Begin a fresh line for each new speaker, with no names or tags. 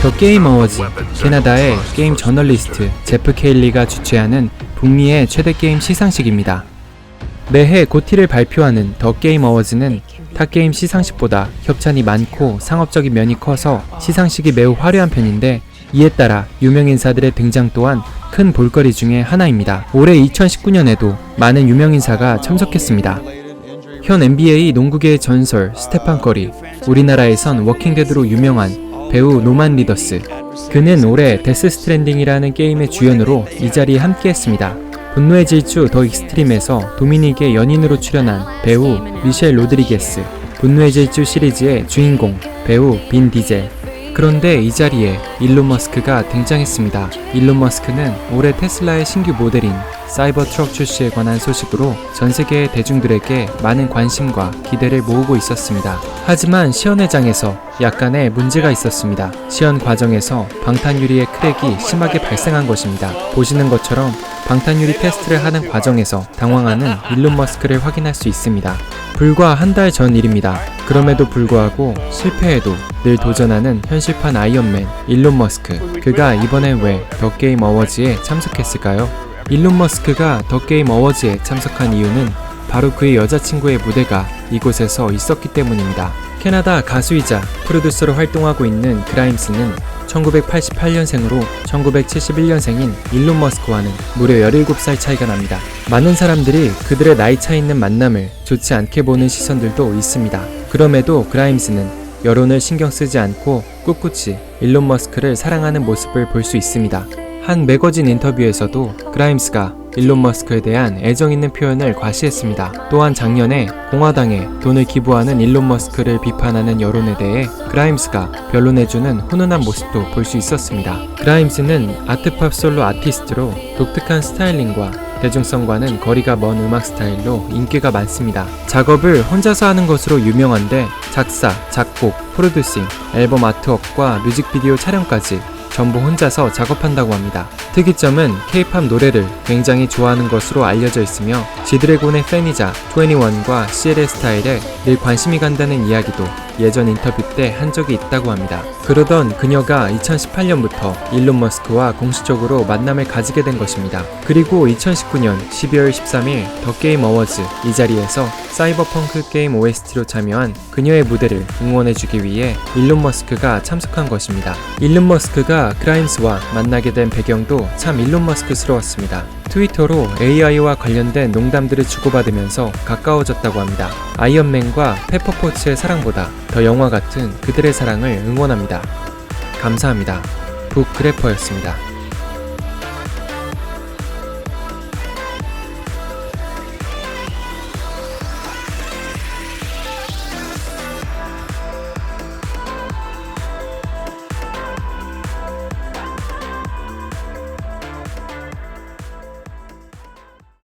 더 게임 어워즈 캐나다의 게임 저널리스트 제프 케일리가 주최하는 북미의 최대 게임 시상식입니다. 매해 고티를 발표하는 더 게임 어워즈는 타 게임 시상식보다 협찬이 많고 상업적인 면이 커서 시상식이 매우 화려한 편인데 이에 따라 유명 인사들의 등장 또한 큰 볼거리 중에 하나입니다. 올해 2019년에도 많은 유명 인사가 참석했습니다. 현 NBA 농구계의 전설 스테판 커리, 우리나라에선 워킹데드로 유명한 배우 노만 리더스. 그는 올해 데스 스트랜딩이라는 게임의 주연으로 이 자리에 함께했습니다. 분노의 질주 더 익스트림에서 도미닉의 연인으로 출연한 배우 미셸 로드리게스. 분노의 질주 시리즈의 주인공 배우 빈 디젤. 그런데 이 자리에 일론 머스크가 등장했습니다. 일론 머스크는 올해 테슬라의 신규 모델인 사이버 트럭 출시에 관한 소식으로 전 세계의 대중들에게 많은 관심과 기대를 모으고 있었습니다. 하지만 시연회장에서 약간의 문제가 있었습니다. 시연 과정에서 방탄유리의 크랙이 심하게 발생한 것입니다. 보시는 것처럼 방탄유리 테스트를 하는 과정에서 당황하는 일론 머스크를 확인할 수 있습니다. 불과 한 달 전 일입니다. 그럼에도 불구하고 실패해도 늘 도전하는 현실판 아이언맨 일론 머스크. 그가 이번에 왜더 게임 어워즈에 참석했을까요? 일론 머스크가 더 게임 어워즈에 참석한 이유는 바로 그의 여자친구의 무대가 이곳에서 있었기 때문입니다. 캐나다 가수이자 프로듀서로 활동하고 있는 그라임스는 1988년생으로 1971년생인 일론 머스크와는 무려 17살 차이가 납니다. 많은 사람들이 그들의 나이 차 있는 만남을 좋지 않게 보는 시선들도 있습니다. 그럼에도 그라임스는 여론을 신경 쓰지 않고 꿋꿋이 일론 머스크를 사랑하는 모습을 볼 수 있습니다. 한 매거진 인터뷰에서도 그라임스가 일론 머스크에 대한 애정 있는 표현을 과시했습니다. 또한 작년에 공화당에 돈을 기부하는 일론 머스크를 비판하는 여론에 대해 그라임스가 변론해주는 훈훈한 모습도 볼 수 있었습니다. 그라임스는 아트팝 솔로 아티스트로 독특한 스타일링과 대중성과는 거리가 먼 음악 스타일로 인기가 많습니다. 작업을 혼자서 하는 것으로 유명한데 작사, 작곡, 프로듀싱, 앨범 아트웍과 뮤직비디오 촬영까지 전부 혼자서 작업한다고 합니다. 특이점은 K-팝 노래를 굉장히 좋아하는 것으로 알려져 있으며 지드래곤의 팬이자 21과 CL의 스타일에 늘 관심이 간다는 이야기도 예전 인터뷰 때 한 적이 있다고 합니다. 그러던 그녀가 2018년부터 일론 머스크와 공식적으로 만남을 가지게 된 것입니다. 그리고 2019년 12월 13일 더 게임 어워즈 이 자리에서 사이버펑크 게임 OST로 참여한 그녀의 무대를 응원해주기 위해 일론 머스크가 참석한 것입니다. 일론 머스크가 그라임스와 만나게 된 배경도 참 일론 머스크스러웠습니다. 트위터로 AI와 관련된 농담들을 주고받으면서 가까워졌다고 합니다. 아이언맨과 페퍼포츠의 사랑보다 더 영화 같은 그들의 사랑을 응원합니다. 감사합니다. 북그래퍼였습니다.